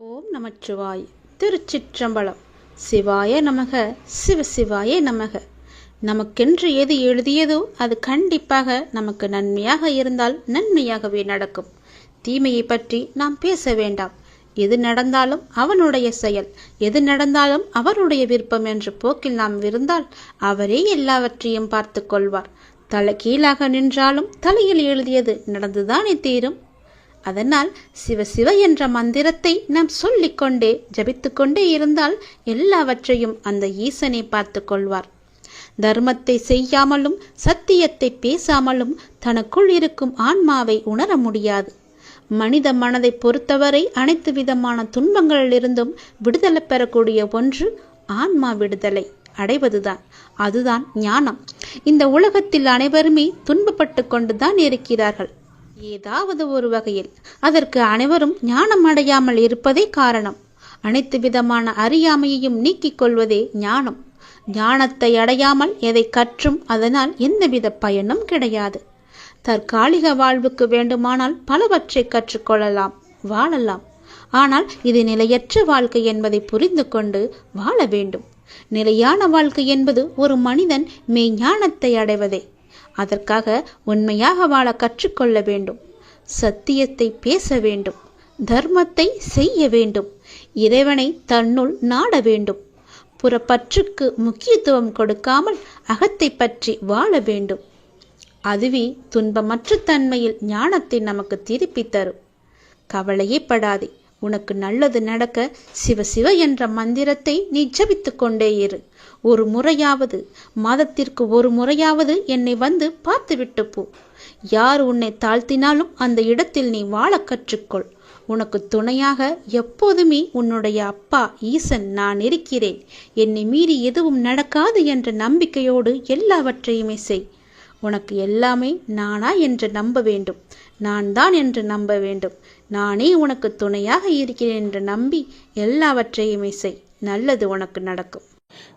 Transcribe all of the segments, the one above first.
ஓம் நமச்சிவாய். திருச்சிற்றம்பலம். சிவாய நமக. சிவ சிவாய நமக. நமக்கென்று எது எழுதியதோ அது கண்டிப்பாக நமக்கு நன்மையாக இருந்தால் நன்மையாகவே நடக்கும். தீமையை பற்றி நாம் பேச வேண்டாம். எது நடந்தாலும் அவனுடைய செயல். எது நடந்தாலும் அவருடைய விருப்பம் என்ற போக்கில் நாம் இருந்தால் அவரே எல்லாவற்றையும் பார்த்து கொள்வார். தலை கீழாக நின்றாலும் தலையில் எழுதியது நடந்துதானே தீரும்? அதனால் சிவ சிவ என்ற மந்திரத்தை நாம் சொல்லிக்கொண்டே ஜபித்துக்கொண்டே இருந்தால் எல்லாவற்றையும் அந்த ஈசனை பார்த்து கொள்வார் தர்மத்தை செய்யாமலும் சத்தியத்தை பேசாமலும் தனக்குள் இருக்கும் ஆன்மாவை உணர முடியாது. மனித மனதை பொறுத்தவரை அனைத்து விதமான துன்பங்களிலிருந்தும் விடுதலை பெறக்கூடிய ஒன்று ஆன்மா விடுதலை அடைவதுதான். அதுதான் ஞானம். இந்த உலகத்தில் அனைவருமே துன்பப்பட்டு கொண்டுதான் இருக்கிறார்கள். ஏதாவது ஒரு வகையில். அதற்கு அனைவரும் ஞானம் அடையாமல் இருப்பதே காரணம். அனைத்து விதமான அறியாமையையும் நீக்கிக் கொள்வதே ஞானம். ஞானத்தை அடையாமல் எதை கற்றும் அதனால் எந்தவித பயனும் கிடையாது. தற்காலிக வாழ்வுக்கு வேண்டுமானால் பலவற்றை கற்றுக்கொள்ளலாம் வாழலாம். ஆனால் இது நிலையற்ற வாழ்க்கை என்பதை புரிந்து கொண்டு வாழ வேண்டும். நிலையான வாழ்க்கை என்பது ஒரு மனிதன் மெய்ஞானத்தை அடைவதே. அதற்காக உண்மையாக வாழ கற்றுக்கொள்ள வேண்டும். சத்தியத்தை பேச வேண்டும். தர்மத்தை செய்ய வேண்டும். இறைவனை தன்னுள் நாட வேண்டும். புறப்பற்றுக்கு முக்கியத்துவம் கொடுக்காமல் அகத்தை பற்றி வாழ வேண்டும். அதுவே துன்பமற்ற தன்மையில் ஞானத்தை நமக்கு திருப்பி தரும். கவலையே படாதே. உனக்கு நல்லது நடக்க சிவ சிவ என்ற மந்திரத்தை நீ ஜபித்து கொண்டே இரு. ஒரு முறையாவது மாதத்திற்கு ஒரு முறையாவது என்னை வந்து பார்த்துவிட்டு போ யார் உன்னை தாழ்த்தினாலும் அந்த இடத்தில் நீ வாழ கற்றுக்கொள். உனக்கு துணையாக எப்போதுமே உன்னுடைய அப்பா ஈசன் நான் இருக்கிறேன். என்னை மீறி எதுவும் நடக்காது என்ற நம்பிக்கையோடு எல்லாவற்றையுமே செய். உனக்கு எல்லாமே நானா என்று நம்ப வேண்டும். நான் தான் என்று நம்ப வேண்டும். நானே உனக்கு துணையாக இருக்கிறேன் என்று நம்பி எல்லாவற்றையுமே செய். நல்லது உனக்கு நடக்கும்.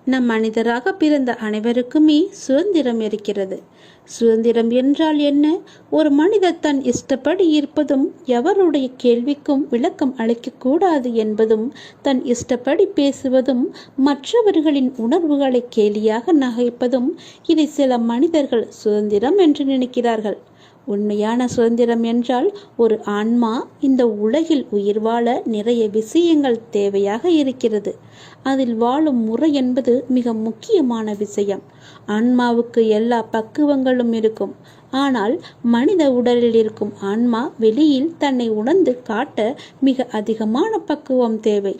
நம் மனிதராக பிறந்த அனைவருக்குமே சுதந்திரம் இருக்கிறது. சுதந்திரம் என்றால் என்ன? ஒரு மனிதர் தன் இஷ்டப்படி இருப்பதும் எவருடைய கேள்விக்கும் விளக்கம் அளிக்கக்கூடாது என்பதும் தன் இஷ்டப்படி பேசுவதும் மற்றவர்களின் உணர்வுகளை கேலியாக நகைப்பதும் இதை சில மனிதர்கள் சுதந்திரம் என்று நினைக்கிறார்கள். உண்மையான சுதந்திரம் என்றால் ஒரு ஆன்மா இந்த உலகில் உயிர் வாழ நிறைய விஷயங்கள் தேவையாக இருக்கிறது. அதில் வாழும் முறை என்பது மிக முக்கியமான விஷயம். ஆன்மாவுக்கு எல்லா பக்குவங்களும் இருக்கும். ஆனால் மனித உடலில் இருக்கும் ஆன்மா வெளியில் தன்னை உணர்ந்து காட்ட மிக அதிகமான பக்குவம் தேவை.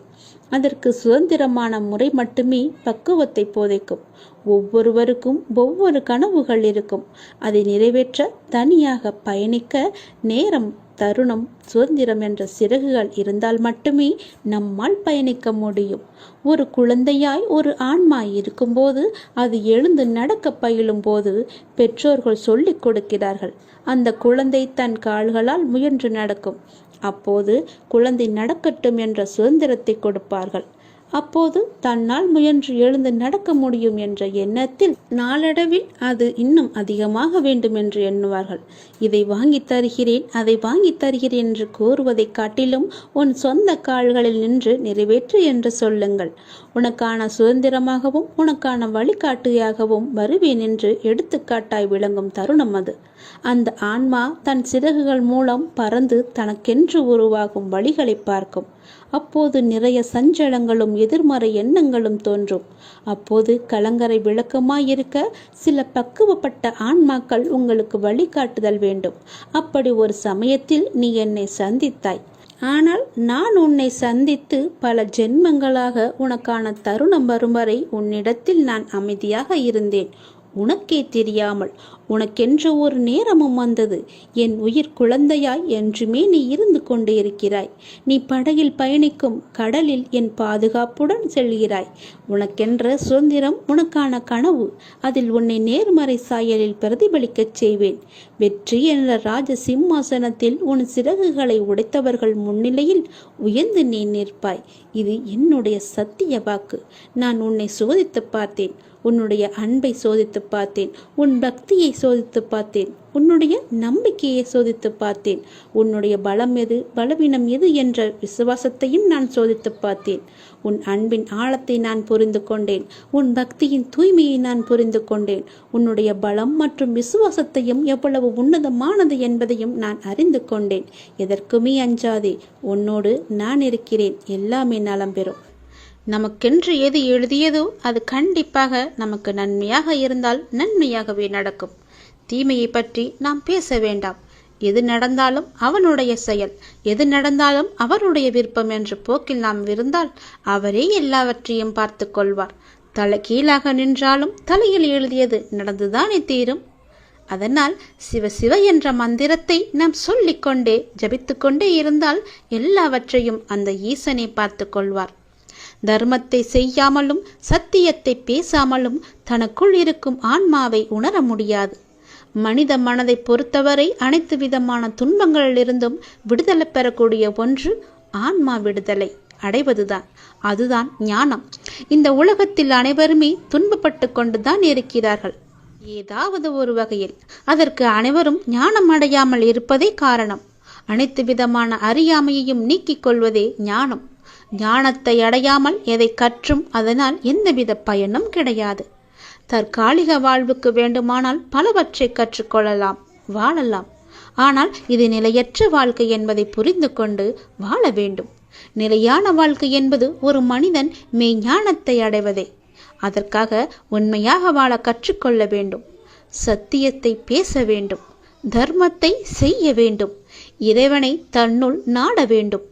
அதற்கு சுதந்திரமான முறை மட்டுமே பக்குவத்தை போதைக்கும். ஒவ்வொருவருக்கும் ஒவ்வொரு கனவுகள் இருக்கும். அதை நிறைவேற்ற தனியாக பயணிக்க நேரம் தருணம் சுதந்திரம் என்ற சிறகுகள் இருந்தால் மட்டுமே நம்மால் பயணிக்க முடியும். ஒரு குழந்தையாய் ஒரு ஆன்மாய் இருக்கும்போது அது எழுந்து நடக்க பயிலும் போது பெற்றோர்கள் சொல்லிக் கொடுக்கிறார்கள் அந்த குழந்தை தன் கால்களால் முயன்று நடக்கும். அப்போது குழந்தை நடக்கட்டும் என்ற சுதந்திரத்தை கொடுப்பார்கள். அப்போது தன்னால் முயன்று எழுந்து நடக்க முடியும் என்ற எண்ணத்தில் நாளடைவில் அது இன்னும் அதிகமாக வேண்டும் என்று எண்ணுவார்கள். இதை வாங்கி தருகிறேன் அதை வாங்கி தருகிறேன் என்று கூறுவதை காட்டிலும் உன் சொந்த கால்களில் நின்று நிறைவேற்று என்று சொல்லுங்கள். உனக்கான சுதந்திரமாகவும் உனக்கான வழிகாட்டியாகவும் வருவேன் என்று எடுத்துக்காட்டாய் விளங்கும் தருணம் அது. அந்த ஆன்மா தன் சிறகுகள் மூலம் பறந்து தனக்கென்று உருவாகும் வழிகளை பார்க்கும். அப்போது நிறைய சஞ்சலங்களும் எதிர்மறை எண்ணங்களும் தோன்றும். அப்போது கலங்கரை விளக்கமாயிருக்க சில பக்குவப்பட்ட ஆன்மாக்கள் உங்களுக்கு வழிகாட்டுதல் வேண்டும். அப்படி ஒரு சமயத்தில் நீ என்னை சந்தித்தாய். ஆனால் நான் உன்னை சந்தித்து பல ஜென்மங்களாக உனக்கான தருணம் வரும் வரை உன்னிடத்தில் நான் அமைதியாக இருந்தேன். உனக்கே தெரியாமல் உனக்கென்ற ஒரு நேரமும் வந்தது. என் உயிர் குழந்தையாய் என்றுமே நீ இருந்து கொண்டு இருக்கிறாய். நீ படகில் பயணிக்கும் கடலில் என் பாதுகாப்புடன் செல்கிறாய். உனக்கென்ற சுதந்திரம் உனக்கான கனவு. அதில் உன்னை நேர்மறை சாயலில் பிரதிபலிக்கச் செய்வேன். வெற்றி என்ற ராஜ சிம்மாசனத்தில் உன் சிறகுகளை உடைத்தவர்கள் முன்னிலையில் உயர்ந்து நீ நிற்பாய். இது என்னுடைய சத்திய வாக்கு. நான் உன்னை சோதித்து பார்த்தேன். உன்னுடைய அன்பை சோதித்து பார்த்தேன். உன் பக்தியை சோதித்து பார்த்தேன். உன்னுடைய நம்பிக்கையை சோதித்து பார்த்தேன். உன்னுடைய பலம் எது பலவீனம் எது என்ற விசுவாசத்தையும் நான் சோதித்து பார்த்தேன். உன் அன்பின் ஆழத்தை நான் புரிந்து கொண்டேன். உன் பக்தியின் தூய்மையை நான் புரிந்து கொண்டேன். உன்னுடைய பலம் மற்றும் விசுவாசத்தையும் எவ்வளவு உன்னதமானது என்பதையும் நான் அறிந்து கொண்டேன். எதற்குமே அஞ்சாதே. உன்னோடு நான் இருக்கிறேன். எல்லாமே நலம் பெறும். நமக்கென்று எது எழுதியதோ அது கண்டிப்பாக நமக்கு நன்மையாக இருந்தால் நன்மையாகவே நடக்கும். தீமையை பற்றி நாம் பேச வேண்டாம். எது நடந்தாலும் அவனுடைய செயல் எது நடந்தாலும் அவருடைய விருப்பம் என்ற போக்கில் நாம் இருந்தால் அவரே எல்லாவற்றையும் பார்த்து கொள்வார். தலை கீழாக நின்றாலும் தலையில் எழுதியது நடந்துதானே தீரும்? அதனால் சிவ சிவ என்ற மந்திரத்தை நாம் சொல்லிக்கொண்டே ஜபித்துக்கொண்டே இருந்தால் எல்லாவற்றையும் அந்த ஈசனை பார்த்து கொள்வார். தர்மத்தை செய்யாமலும் சத்தியத்தை பேசாமலும் தனக்குள் இருக்கும் ஆன்மாவை உணர முடியாது. மனித மனதை பொறுத்தவரை அனைத்து விதமான துன்பங்களிலிருந்தும் விடுதலை பெறக்கூடிய ஒன்று ஆன்மா விடுதலை. அடைவதுதான். அதுதான் ஞானம். இந்த உலகத்தில் அனைவருமே துன்பப்பட்டு கொண்டுதான் இருக்கிறார்கள். ஏதாவது ஒரு வகையில் அதற்கு அனைவரும் ஞானம் அடையாமல் இருப்பதே காரணம். அனைத்து விதமான அறியாமையையும் நீக்கிக் கொள்வதே ஞானம். ஞானத்தை அடையாமல் எதை கற்றும் அதனால் எந்தவித பயனும் கிடையாது. தற்காலிக வாழ்வுக்கு வேண்டுமானால் பலவற்றை கற்றுக்கொள்ளலாம் வாழலாம். ஆனால் இது நிலையற்ற வாழ்க்கை என்பதை புரிந்து கொண்டு வாழ வேண்டும். நிலையான வாழ்க்கை என்பது ஒரு மனிதன் மெய்ஞானத்தை அடைவதே. அதற்காக உண்மையாக வாழ கற்றுக்கொள்ள வேண்டும். சத்தியத்தை பேச வேண்டும். தர்மத்தை செய்ய வேண்டும். இறைவனை தன்னுள் நாட வேண்டும்.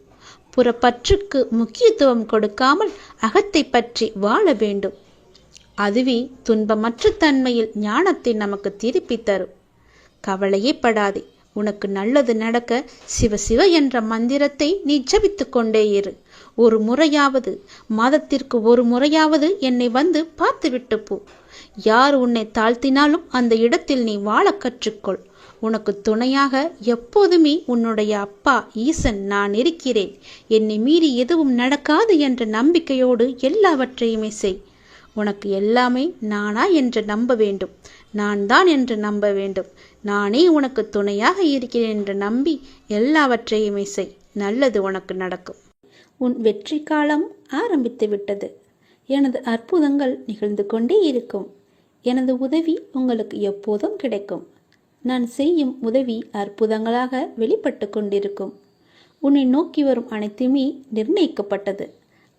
புறப்பற்றுக்கு முக்கியத்துவம் கொடுக்காமல் அகத்தை பற்றி வாழ வேண்டும். அதுவே துன்பமற்ற தன்மையில் ஞானத்தை நமக்கு திருப்பி தரும். கவலையே படாதே. உனக்கு நல்லது நடக்க சிவ சிவ என்ற மந்திரத்தை நீ ஜபித்து கொண்டே இரு. ஒரு முறையாவது மாதத்திற்கு ஒரு முறையாவது என்னை வந்து பார்த்துவிட்டு போ. யார் உன்னை தாழ்த்தினாலும் அந்த இடத்தில் நீ வாழ கற்றுக்கொள். உனக்கு துணையாக எப்போதுமே உன்னுடைய அப்பா ஈசன் நான் இருக்கிறேன். என்னை மீறி எதுவும் நடக்காது என்ற நம்பிக்கையோடு எல்லாவற்றையுமே செய். உனக்கு எல்லாமே நானா என்று நம்ப வேண்டும். நான் தான் என்று நம்ப வேண்டும். நானே உனக்கு துணையாக இருக்கிறேன் என்று நம்பி எல்லாவற்றையுமே செய். நல்லது உனக்கு நடக்கும். உன் வெற்றி காலம் ஆரம்பித்து விட்டது. எனது அற்புதங்கள் நிகழ்ந்து கொண்டே இருக்கும். எனது உதவி உங்களுக்கு எப்போதும் கிடைக்கும். நான் செய்யும் உதவி அற்புதங்களாக வெளிப்பட்டு கொண்டிருக்கும். உன்னை நோக்கி வரும் அனைத்துமே நிர்ணயிக்கப்பட்டது.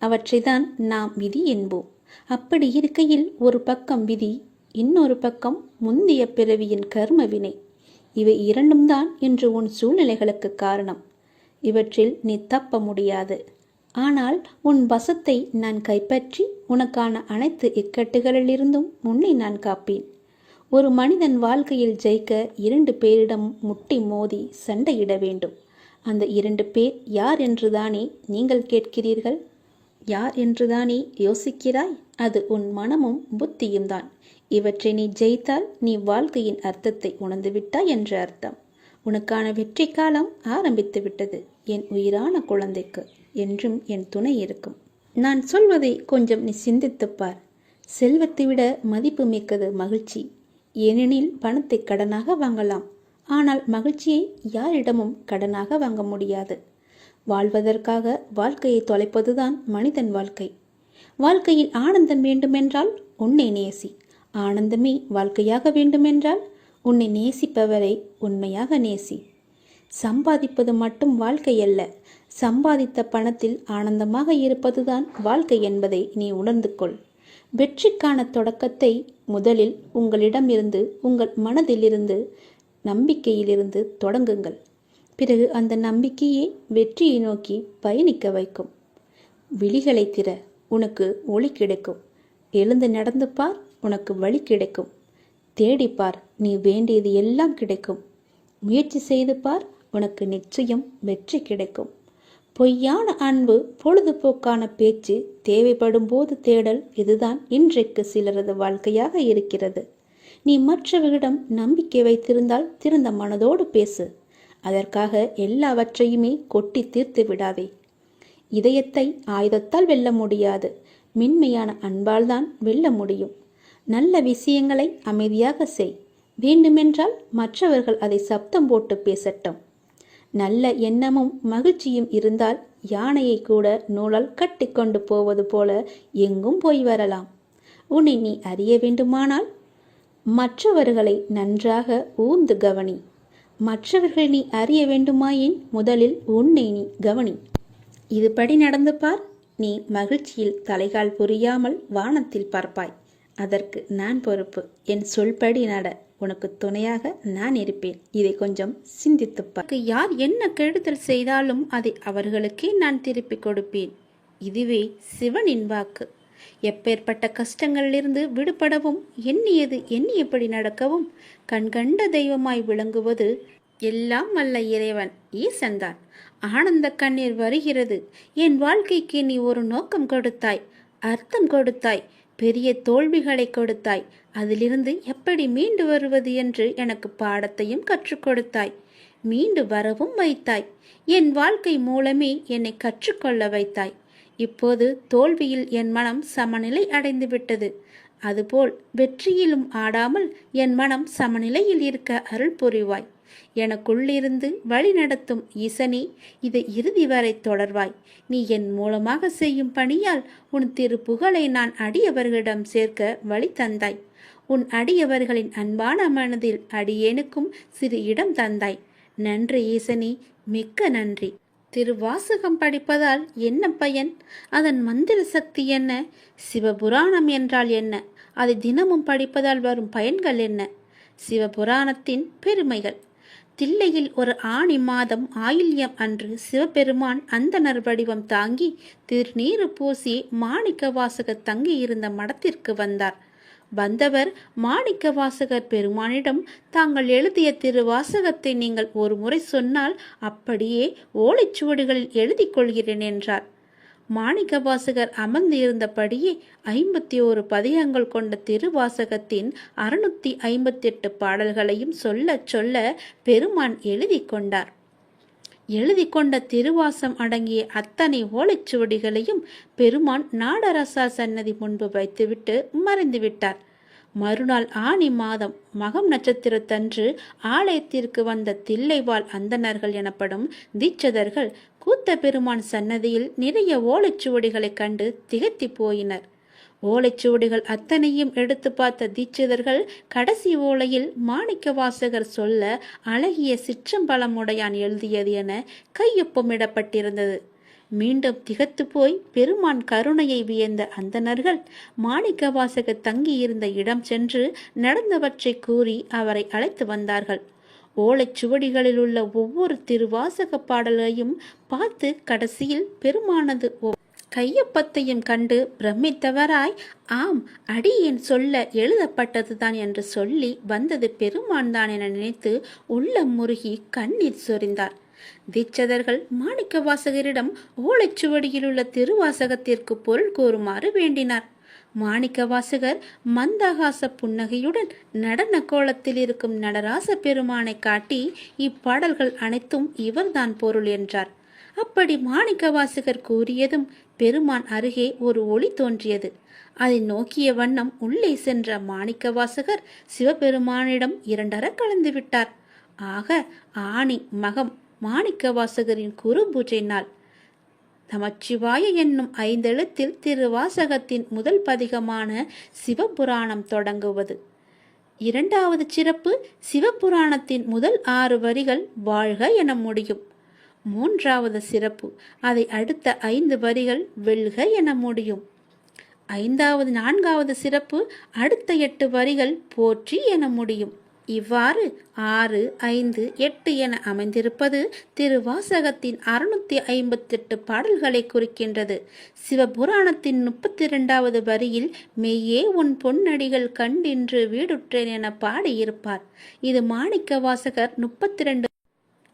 அவற்றை தான் நாம் விதி என்போம். அப்படி இருக்கையில் ஒரு பக்கம் விதி இன்னொரு பக்கம் முந்தைய பிறவியின் கர்ம வினை. இவை இரண்டும் தான் இன்று உன் சூழ்நிலைகளுக்கு காரணம். இவற்றில் நீ தப்ப முடியாது. ஆனால் உன் வசத்தை நான் கைப்பற்றி உனக்கான அனைத்து இக்கட்டுகளிலிருந்தும் உன்னை நான் காப்பேன். ஒரு மனிதன் வாழ்க்கையில் ஜெயிக்க இரண்டு பேரிடம் முட்டி மோதி சண்டையிட வேண்டும். அந்த இரண்டு பேர் யார் என்றுதானே நீங்கள் கேட்கிறீர்கள்? யார் என்றுதானே யோசிக்கிறாய்? அது உன் மனமும் புத்தியும் தான். இவற்றை நீ ஜெயித்தால் நீ வாழ்க்கையின் அர்த்தத்தை உணர்ந்துவிட்டாய் என்று அர்த்தம். உனக்கான வெற்றி காலம் ஆரம்பித்து விட்டது. என் உயிரான குழந்தைக்கு என்றும் என் துணை இருக்கும். நான் சொல்வதை கொஞ்சம் நீ சிந்தித்துப்பார் செல்வத்தை விட மதிப்பு மிக்கது மகிழ்ச்சி. ஏனெனில் பணத்தை கடனாக வாங்கலாம். ஆனால் மகிழ்ச்சியை யாரிடமும் கடனாக வாங்க முடியாது. வாழ்வதற்காக வாழ்க்கையை தொலைப்பதுதான் மனிதன் வாழ்க்கை. வாழ்க்கையில் ஆனந்தம் வேண்டுமென்றால் உன்னை நேசி. ஆனந்தமே வாழ்க்கையாக வேண்டுமென்றால் உன்னை நேசிப்பவரை உண்மையாக நேசி. சம்பாதிப்பது மட்டும் வாழ்க்கை அல்ல. சம்பாதித்த பணத்தில் ஆனந்தமாக இருப்பதுதான் வாழ்க்கை என்பதை நீ உணர்ந்து கொள். வெற்றிக்கான தொடக்கத்தை முதலில் உங்களிடமிருந்து உங்கள் மனதிலிருந்து நம்பிக்கையிலிருந்து தொடங்குங்கள். பிறகு அந்த நம்பிக்கையே வெற்றியை நோக்கி பயணிக்க வைக்கும். விழிகளை திற உனக்கு ஒளி கிடைக்கும். எழுந்து நடந்து பார் உனக்கு வழி கிடைக்கும். தேடிப்பார் நீ வேண்டியது எல்லாம் கிடைக்கும். முயற்சி செய்து பார் உனக்கு நிச்சயம் வெற்றி கிடைக்கும். பொய்யான அன்பு பொழுதுபோக்கான பேச்சு தேவைப்படும் போது தேடல் இதுதான் இன்றைக்கு சிலரது வாழ்க்கையாக இருக்கிறது. நீ மற்றவர்களிடம் நம்பிக்கை வைத்திருந்தால் திறந்த மனதோடு பேசு. அதற்காக எல்லாவற்றையுமே கொட்டி தீர்த்து விடாதே. இதயத்தை ஆயுதத்தால் வெல்ல முடியாது. மென்மையான அன்பால் தான் வெல்ல முடியும். நல்ல விஷயங்களை அமைதியாக செய். வேண்டுமென்றால் மற்றவர்கள் அதை சப்தம் போட்டு பேசட்டும். நல்ல எண்ணமும் மகிழ்ச்சியும் இருந்தால் யானையை கூட நூலால் கட்டிக்கொண்டு போவது போல எங்கும் போய் வரலாம். உன்னை நீ அறிய வேண்டுமானால் மற்றவர்களை நன்றாக ஊர்ந்து கவனி. மற்றவர்கள் நீ அறிய வேண்டுமாயின் முதலில் உன்னை நீ கவனி. இதுபடி நடந்து பார். நீ மகிழ்ச்சியில் தலைகால் புரியாமல் வானத்தில் பார்ப்பாய். அதற்கு நான் பொறுப்பு. என் சொல்படி நட. உனக்கு துணையாக நான் இருப்பேன். இதை கொஞ்சம் சிந்தித்துப்பார் யார் என்ன கெடுதல் செய்தாலும் அதை அவர்களுக்கே நான் திருப்பிக் கொடுப்பேன். இதுவே சிவனின் வாக்கு. எப்பேற்பட்ட கஷ்டங்களிலிருந்து விடுபடவும் எண்ணியது எண்ணியபடி நடக்கவும் கண்கண்ட தெய்வமாய் விளங்குவது எல்லாம் வல்ல இறைவன் ஈசன்தான் ஆனந்த கண்ணீர் வருகிறது. என் வாழ்க்கைக்கு நீ ஒரு நோக்கம் கொடுத்தாய் அர்த்தம் கொடுத்தாய் பெரிய தோல்விகளை கொடுத்தாய் அதிலிருந்து எப்படி மீண்டு வருவது என்று எனக்கு பாடத்தையும் கற்றுக் கொடுத்தாய். மீண்டு வரவும் வைத்தாய். என் வாழ்க்கை மூலமே என்னை கற்றுக்கொள்ள வைத்தாய். இப்போது தோல்வியில் என் மனம் சமநிலை அடைந்து விட்டது. அதுபோல் வெற்றியிலும் ஆடாமல் என் மனம் சமநிலையில் இருக்க அருள் புரிவாய். எனக்குள்ளிருந்து வழிநடத்தும் ஈசனே இதை இறுதி வரை தொடர்வாய். நீ என் மூலமாக செய்யும் பணியால் உன் திருப்புகழை நான் அடியவர்களிடம் சேர்க்க வழி தந்தாய். உன் அடியவர்களின் அன்பான மனதில் அடியேனுக்கும் சிறு இடம் தந்தாய். நன்றி ஈசனி மிக்க நன்றி. திருவாசகம் படிப்பதால் என்ன பயன்? அதன் மந்திர சக்தி என்ன? சிவபுராணம் என்றால் என்ன? அதை தினமும் படிப்பதால் வரும் பயன்கள் என்ன? சிவபுராணத்தின் பெருமைகள். தில்லையில் ஒரு ஆணி மாதம் ஆயில்யம் அன்று சிவபெருமான் அந்தனர் வடிவம் தாங்கி திருநீறு பூசி மாணிக்க வாசகர் தங்கியிருந்த மடத்திற்கு வந்தார். வந்தவர் மாணிக்க வாசகர் பெருமானிடம் தாங்கள் எழுதிய திருவாசகத்தை நீங்கள் ஒரு முறை சொன்னால் அப்படியே ஓலைச்சுவடுகளில் எழுதி கொள்கிறேன் என்றார். மாணிக்க வாசகர் அமர்ந்து இருந்தபடியே ஐம்பத்தி ஓரு பதிகங்கள் கொண்ட திருவாசகத்தின் அறுநூத்தி ஐம்பத்தி எட்டு பாடல்களையும் சொல்ல சொல்ல பெருமான் எழுதி கொண்டார். எழுதி கொண்ட திருவாசம் அடங்கிய அத்தனை ஓலைச்சுவடிகளையும் பெருமான் நாடரசா சன்னதி முன்பு வைத்துவிட்டு மறைந்துவிட்டார் மறுநாள் ஆணி மாதம் மகம் நட்சத்திரத்தன்று ஆலயத்திற்கு வந்த தில்லைவாழ் அந்தணர்கள் எனப்படும் தீட்சதர்கள் கூத்த பெருமான் சன்னதியில் நிறைய ஓலைச்சுவடிகளைக் கண்டு திகைத்து போயினர். ஓலைச்சுவடிகள் அத்தனையும் எடுத்து பார்த்த தீட்சிதர்கள் கடைசி ஓலையில் மாணிக்க வாசகர் சொல்ல அழகிய சிற்றம்பலமுடையான் எழுதியது என கையொப்பமிடப்பட்டிருந்தது. மீண்டும் திகத்து போய் பெருமான் கருணையை வியந்த அந்தணர்கள் மாணிக்கவாசக தங்கியிருந்த இடம் சென்று நடந்தவற்றை கூறி அவரை அழைத்து வந்தார்கள். ஓலைச்சுவடிகளில் உள்ள ஒவ்வொரு திருவாசக பாடலையும் பார்த்து கடைசியில் பெருமானது கையொப்பத்தையும் கண்டு பிரமித்தவராய் ஆம் அடியேன் சொல்ல எழுதப்பட்டதுதான் என்று சொல்லி வந்தது பெருமான் தான் என நினைத்து உள்ளம் முருகி கண்ணீர் சொரிந்தார். தீட்சதர்கள் மாணிக்க வாசகரிடம் ஓலைச்சுவடியில் உள்ள திருவாசகத்திற்கு பொருள் கூறுமாறு வேண்டினார். மாணிக்க வாசகர் மந்தகாச புன்னகையுடன் நடன கோலத்தில் இருக்கும் நடராச பெருமானை காட்டி இப்பாடல்கள் அனைத்தும் இவர்தான் பொருள் என்றார். அப்படி மாணிக்க வாசகர் கூறியதும் பெருமான் அருகே ஒரு ஒளி தோன்றியது. அதை நோக்கிய வண்ணம் உள்ளே சென்ற மாணிக்க வாசகர் சிவபெருமானிடம் இரண்டர கலந்து விட்டார். ஆக ஆணி மகம் மாணிக்க வாசகரின் குரு பூஜை நாள் நமச்சிவாய என்னும் ஐந்தெழுத்தில் திருவாசகத்தின் முதல் பதிகமான சிவபுராணம் தொடங்குவது. இரண்டாவது சிறப்பு சிவபுராணத்தின் முதல் ஆறு வரிகள் வாழ்க என முடியும். மூன்றாவது சிறப்பு. அதை அடுத்த ஐந்து வரிகள் வெல்க என முடியும். ஐந்தாவது நான்காவது சிறப்பு அடுத்த எட்டு வரிகள் போற்றி என முடியும். இவ்வாறு ஆறு ஐந்து எட்டு என அமைந்திருப்பது திருவாசகத்தின் அறுநூத்தி ஐம்பத்தெட்டு பாடல்களை குறிக்கின்றது. சிவபுராணத்தின் முப்பத்தி இரண்டாவது வரியில் மெய்யே உன் பொன்னடிகள் கண்டின்று வீடுற்றேன் என பாடியிருப்பார். இது மாணிக்க வாசகர் முப்பத்தி ரெண்டு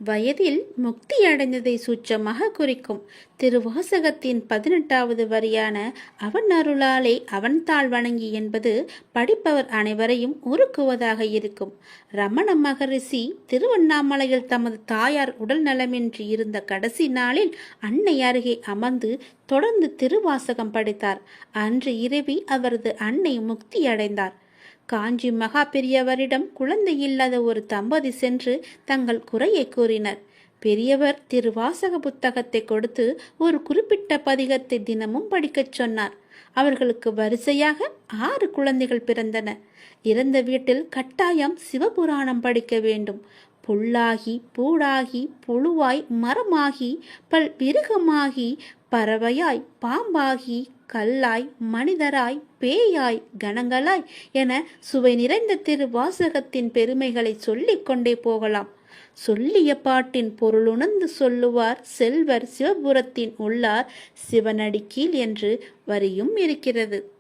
வயதில் முக்தி அடைந்ததை சூச்சமாக குறிக்கும். திருவாசகத்தின் பதினெட்டாவது வரியான அவன் அருளாலே அவன் தாழ் வணங்கி என்பது படிப்பவர் அனைவரையும் உருக்குவதாக இருக்கும். ரமண மகரிஷி திருவண்ணாமலையில் தமது தாயார் உடல் நலமின்றி இருந்த கடைசி நாளில் அன்னை அருகே அமர்ந்து தொடர்ந்து திருவாசகம் படித்தார். அன்று இரவி அவரது அன்னை முக்தி அடைந்தார் காஞ்சி மகா பெரியவரிடம் குழந்தை இல்லாத ஒரு தம்பதி சென்று தங்கள் குறையை கூறினர். பெரியவர் திருவாசக புத்தகத்தை கொடுத்து ஒரு குறிப்பிட்ட பதிகத்தை தினமும் படிக்கச் சொன்னார். அவர்களுக்கு வரிசையாக ஆறு குழந்தைகள் பிறந்தன. இறந்த வீட்டில் கட்டாயம் சிவபுராணம் படிக்க வேண்டும். புல்லாகி பூடாகி புழுவாய் மரமாகி பல் விருகமாகி பறவையாய் பாம்பாகி கல்லாய் மனிதராய் பேயாய் கணங்களாய் என சுவை நிறைந்த திருவாசகத்தின் பெருமைகளை சொல்லிக் கொண்டே போகலாம். சொல்லிய பாட்டின் பொருளுணர்ந்து சொல்லுவார் செல்வர் சிவபுரத்தின் உள்ளார் சிவனடிக்கீழ் என்று வரியும் இருக்கிறது.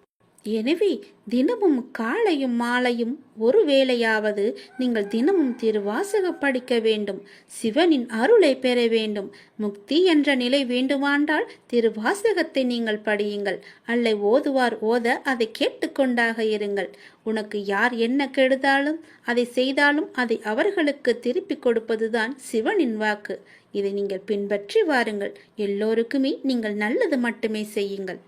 எனவே தினமும் காலையும் மாலையும் ஒரு வேளையாவது நீங்கள் தினமும் திருவாசக படிக்க வேண்டும் சிவனின் அருளை பெற வேண்டும் முக்தி என்ற நிலை வேண்டுமாண்டால் திருவாசகத்தை நீங்கள் படியுங்கள். அல்லை ஓதுவார் ஓத அதை கேட்டுக்கொண்டாக இருங்கள். உனக்கு யார் என்ன கெடுதாலும் அதை செய்தாலும் அதை அவர்களுக்கு திருப்பிக் கொடுப்பதுதான் சிவனின் வாக்கு. இதை நீங்கள் பின்பற்றி வாருங்கள். எல்லோருக்குமே நீங்கள் நல்லது மட்டுமே செய்யுங்கள்.